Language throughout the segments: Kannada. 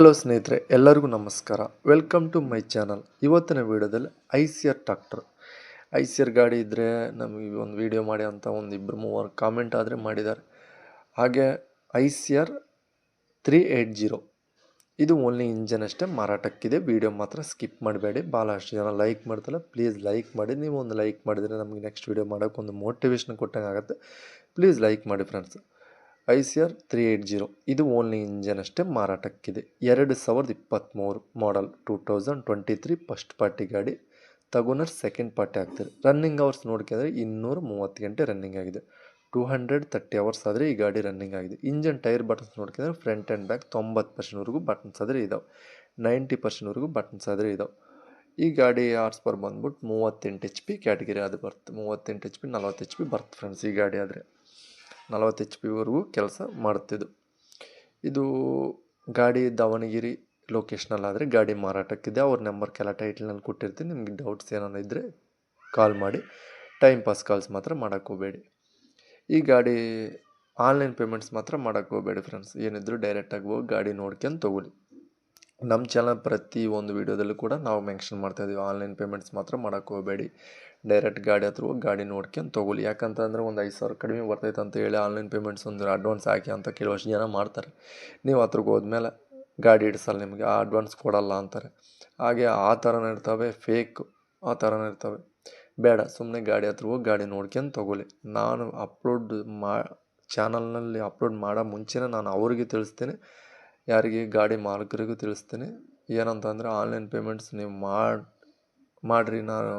ಹಲೋ ಸ್ನೇಹಿತರೆ, ಎಲ್ಲರಿಗೂ ನಮಸ್ಕಾರ. ವೆಲ್ಕಮ್ ಟು ಮೈ ಚಾನಲ್ ಇವತ್ತಿನ ವಿಡಿಯೋದಲ್ಲಿ I C R tractor I C R ಗಾಡಿ ಇದ್ದರೆ ನಮಗೆ ಒಂದು ವಿಡಿಯೋ ಮಾಡಿ ಅಂತ ಒಂದು ಇಬ್ಬರು ಮೂವರು ಕಾಮೆಂಟ್ ಆದರೆ ಮಾಡಿದ್ದಾರೆ. ಹಾಗೆ I C R three eight zero. ಇದು ಓನ್ಲಿ ಇಂಜನ್ ಅಷ್ಟೇ, ಮಾರಾಟಕ್ಕಿದೆ. ವಿಡಿಯೋ ಮಾತ್ರ ಸ್ಕಿಪ್ ಮಾಡಬೇಡಿ. ಭಾಳಷ್ಟು ಜನ ಲೈಕ್ ಮಾಡ್ತಲ್ಲ ಪ್ಲೀಸ್ ಲೈಕ್ ಮಾಡಿ. ನೀವು ಒಂದು ಲೈಕ್ ಮಾಡಿದರೆ ನಮಗೆ ನೆಕ್ಸ್ಟ್ ವಿಡಿಯೋ ಮಾಡೋಕೆ ಒಂದು ಮೋಟಿವೇಶನ್ ಕೊಟ್ಟಂಗೆ ಆಗುತ್ತೆ. ಪ್ಲೀಸ್ ಲೈಕ್ ಮಾಡಿ friends Eicher three eight zero. ಇದು ಓನ್ಲಿ ಇಂಜನ್ ಅಷ್ಟೇ ಮಾರಾಟಕ್ಕಿದೆ. ಎರಡು ಸಾವಿರದ ಇಪ್ಪತ್ತ್ಮೂರು model, two thousand twenty three first party ಗಾಡಿ. ತಗೊಂಡ್ರೆ ಸೆಕೆಂಡ್ ಪಾರ್ಟಿ ಆಗ್ತಾರೆ ರನ್ನಿಂಗ್ ಅವರ್ಸ್ ನೋಡ್ಕೊಂಡ್ರೆ ಇನ್ನೂರ ಮೂವತ್ತು ಗಂಟೆ ರನ್ನಿಂಗ್ ಆಗಿದೆ. ಟೂ ಹಂಡ್ರೆಡ್ ತರ್ಟಿ ಅವರ್ಸ್ ಆದರೆ ಈ ಗಾಡಿ ರನ್ನಿಂಗ್ ಆಗಿದೆ. ಇಂಜನ್ ಟೈರ್ ಬಟನ್ಸ್ ನೋಡ್ಕೊಂಡ್ರೆ ಫ್ರಂಟ್ ಆ್ಯಂಡ್ ಬ್ಯಾಕ್ ತೊಂಬತ್ತು ಪರ್ಸೆಂಟ್ವರೆಗೂ ಬಟನ್ಸ್ ಆದರೆ ಇದಾವೆ. ನೈಂಟಿ ಪರ್ಸೆಂಟ್ವರೆಗೂ ಬಟನ್ಸ್ ಆದರೆ ಇದಾವೆ. ಈ ಗಾಡಿ ಆರ್ಸ್ ಪರ್ ಬಂದ್ಬಿಟ್ಟು ಮೂವತ್ತೆಂಟು ಎಚ್ ಪಿ ಕ್ಯಾಟಗಿರಿ ಅದು ಬರ್ತು ಮೂವತ್ತೆಂಟು ಎಚ್ ಪಿ, ನಲ್ವತ್ತು ಎಚ್ ಪಿ ಬರ್ತು ಫ್ರೆಂಡ್ಸ್ ಈ ಗಾಡಿ ಆದರೆ. ನಲವತ್ತು ಎಚ್ ಪಿವರೆಗೂ ಕೆಲಸ ಮಾಡ್ತಿದ್ದು. ಇದು ಗಾಡಿ ದಾವಣಗೆರೆ ಲೊಕೇಶನಲ್ಲಾದರೆ ಗಾಡಿ ಮಾರಾಟಕ್ಕಿದೆ. ಅವ್ರ ನಂಬರ್ ಕೆಲ ಟೈಟ್ಲಲ್ಲಿ ಕೊಟ್ಟಿರ್ತೀನಿ. ನಿಮಗೆ ಡೌಟ್ಸ್ ಏನಾರ ಇದ್ದರೆ ಕಾಲ್ ಮಾಡಿ. ಟೈಮ್ ಪಾಸ್ ಕಾಲ್ಸ್ ಮಾತ್ರ ಮಾಡೋಕ್ಕೆ ಹೋಗಬೇಡಿ. ಈ ಗಾಡಿ ಆನ್ಲೈನ್ ಪೇಮೆಂಟ್ಸ್ ಮಾತ್ರ ಮಾಡೋಕ್ಕೆ ಹೋಗಬೇಡಿ ಫ್ರೆಂಡ್ಸ್ ಏನಿದ್ರು ಡೈರೆಕ್ಟಾಗಿ ಹೋಗಿ ಗಾಡಿ ನೋಡ್ಕೊಂಡು ತೊಗೊಳ್ಳಿ. ನಮ್ಮ ಚಾನಲ್ ಪ್ರತಿ ಒಂದು ವೀಡಿಯೋದಲ್ಲೂ ಕೂಡ ನಾವು ಮೆನ್ಷನ್ ಮಾಡ್ತಾ ಇದ್ದೀವಿ ಆನ್ಲೈನ್ ಪೇಮೆಂಟ್ಸ್ ಮಾತ್ರ ಮಾಡೋಕ್ಕೆ ಹೋಗಬೇಡಿ. ಡೈರೆಕ್ಟ್ ಗಾಡಿ ಹತ್ರ ಹೋಗಿ ಗಾಡಿ ನೋಡ್ಕೊಂಡು ತೊಗೊಳ್ಳಿ. ಯಾಕಂತಂದ್ರೆ ಒಂದು ಐದು ಸಾವಿರ ಕಡಿಮೆ ಬರ್ತೈತೆ ಅಂತ ಹೇಳಿ ಆನ್ಲೈನ್ ಪೇಮೆಂಟ್ಸ್ ಒಂದು ಅಡ್ವಾನ್ಸ್ ಹಾಕಿ ಅಂತ ಕೆಲವಷ್ಟು ಜನ ಮಾಡ್ತಾರೆ. ನೀವು ಹತ್ರಕ್ಕೆ ಹೋದ್ಮೇಲೆ ಗಾಡಿ ಇಡ್ಸಲ್ಲ ನಿಮಗೆ, ಆ ಅಡ್ವಾನ್ಸ್ ಕೊಡಲ್ಲ ಅಂತಾರೆ. ಹಾಗೆ ಆ ಥರನೇ ಇರ್ತವೆ ಫೇಕ್ ಆ ಥರನೇ ಇರ್ತವೆ. ಬೇಡ ಸುಮ್ಮನೆ ಗಾಡಿ ಹತ್ರ ಹೋಗಿ ಗಾಡಿ ನೋಡ್ಕೊಂಡು ತೊಗೊಳ್ಳಿ. ನಾನು ಅಪ್ಲೋಡ್ ಮಾ ಚಾನಲ್ನಲ್ಲಿ ಅಪ್ಲೋಡ್ ಮಾಡೋ ಮುಂಚೆನೇ ನಾನು ಅವ್ರಿಗೆ ತಿಳಿಸ್ತೀನಿ. ಯಾರಿಗೆ ಗಾಡಿ ಮಾಲೀಕರಿಗೂ ತಿಳಿಸ್ತೀನಿ. ಏನಂತಂದರೆ ಆನ್ಲೈನ್ ಪೇಮೆಂಟ್ಸ್ ನೀವು ಮಾಡಿ, ಮಾಡಿರಿ. ನಾನು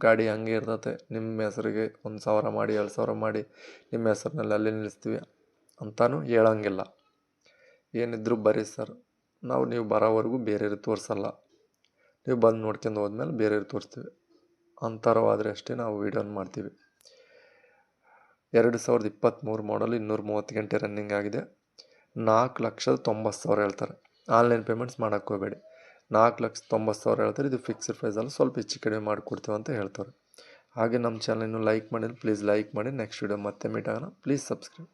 ಗಾಡಿ ಹಂಗೆ ಇರ್ತತೆ. ನಿಮ್ಮ ಹೆಸರಿಗೆ ಒಂದು ಸಾವಿರ ಮಾಡಿ, ಎರಡು ಸಾವಿರ ಮಾಡಿ ನಿಮ್ಮ ಹೆಸ್ರಿನಲ್ಲಿ ಅಲ್ಲಿ ನಿಲ್ಲಿಸ್ತೀವಿ ಅಂತಲೂ ಹೇಳೋಂಗಿಲ್ಲ. ಏನಿದ್ರು ಬರೀ ಸರ್. ನಾವು ನೀವು ಬರೋವರೆಗೂ ಬೇರೆಯವ್ರಿಗೆ ತೋರಿಸಲ್ಲ. ನೀವು ಬಂದು ನೋಡ್ಕೊಂಡು ಹೋದ್ಮೇಲೆ ಬೇರೆಯವ್ರಿಗೆ ತೋರಿಸ್ತೀವಿ. ಅಂತರವಾದರೆ ಅಷ್ಟೇ ನಾವು ವೀಡಿಯೋನ ಮಾಡ್ತೀವಿ. ಎರಡು ಸಾವಿರದ ಇಪ್ಪತ್ತ್ಮೂರು ಮಾಡಲ್ ಇನ್ನೂರ ಮೂವತ್ತು ಗಂಟೆ ರನ್ನಿಂಗ್ ಆಗಿದೆ. ನಾಲ್ಕು ಲಕ್ಷದ ತೊಂಬತ್ತು ಸಾವಿರ ಹೇಳ್ತಾರೆ. ಆನ್ಲೈನ್ ಪೇಮೆಂಟ್ಸ್ ಮಾಡೋಕ್ಕೆ ಹೋಗಬೇಡಿ. ನಾಲ್ಕು ಲಕ್ಷ ತೊಂಬತ್ತು ಸಾವಿರ ಹೇಳ್ತಾರೆ. ಇದು ಫಿಕ್ಸ್ಡ್ ಪ್ರೈಸಲ್ಲಿ ಸ್ವಲ್ಪ ಹೆಚ್ಚು ಕಡಿಮೆ ಮಾಡಿಕೊಡ್ತೀವಿ ಅಂತ ಹೇಳ್ತಾರೆ. ಹಾಗೆ ನಮ್ಮ ಚಾನಲ್ ಇನ್ನೂ ಲೈಕ್ ಮಾಡಿದ್ರೆ ಪ್ಲೀಸ್ ಲೈಕ್ ಮಾಡಿ. ನೆಕ್ಸ್ಟ್ ವೀಡಿಯೋ ಮತ್ತೆ ಮೀಟ್ ಆಗೋಣ. Please subscribe